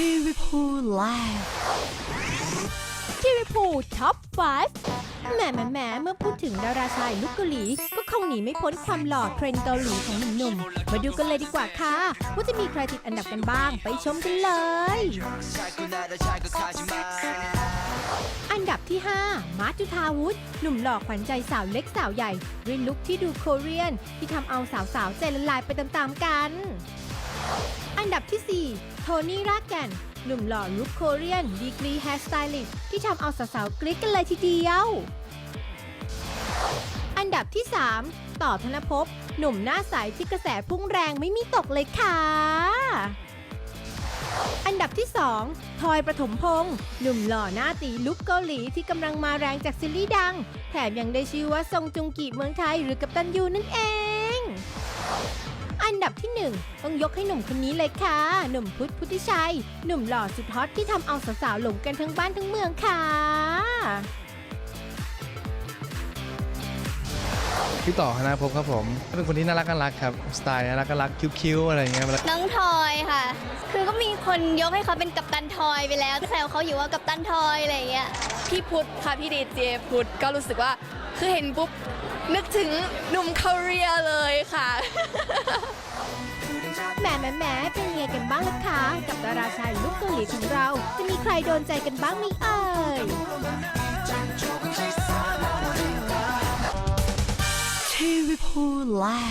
ทีวีพูไลฟ์ทีวีพูท็อป5แหมแหมแหมเมื่อพูดถึงดาราชายลุกเกาหลี ก็คงหนีไม่พ้นความหล่อเทรนด์เกาหลีของหนุ่มๆมาดูกันเลยดีกว่าค่ะ ว่าจะมีใครติดอันดับกันบ้างไปชมกันเลย อันดับที่ 5 มาร์จุธาวุฒหนุ่มหล่อขวัญใจสาวเล็กสาวใหญ่ด้วยลุคที่ดูโคเรียน ที่ทำเอาสาวๆใจละลายไปตามๆกัน อันดับที่ 4 โทนี่รากแก่น หนุ่มหล่อลุคโคเรียน ดีกรีแฮร์สไตลิสต์ที่ทำเอาสาวๆกรี๊ดกันเลยทีเดียว อันดับที่ 3 ต่อธนภพ หนุ่มหน้าใสที่กระแสพุ่งแรงไม่มีตกเลยค่ะ อันดับที่ 2 ทอยประถมพงษ์หนุ่มหล่อหน้าตีลุคเกาหลีที่กำลังมาแรงจากซีรีส์ดัง แถมยังได้ชื่อว่าทรงจุงกีเมืองไทยหรือกัปตันยูนั่นเอง ดับที่1ต้องยกให้หนุ่มคนนี้เลยค่ะ หนุ่มพุทธพุทธิชัย หนุ่มหล่อสุดฮอตที่ทำเอาสาวๆหลงกันทั้งบ้านทั้งเมืองค่ะพี่ต่อคณะพบครับผมเป็นคนที่น่ารักน่ารักครับสไตล์น่ารักน่ารักคิ้วๆอะไรอย่างเงี้ยน้องทอยค่ะ คือก็มีคนยกให้เขาเป็นกัปตันทอยไปแล้วแซวเขาอยู่ว่ากัปตันทอยอะไรอย่างเงี้ยพี่พุทธค่ะพี่ดีเจพุทธก็รู้สึกว่าคือเห็นปุ๊บนึกถึงหนุ่มเกาหลีเลยค่ะ แหมแหมแหมเป็นไงกันบ้างล่ะคะ กับดาราชายลุคเกาหลีของเรา จะมีใครโดนใจกันบ้างไหมเอ่ย ทีวีพูแล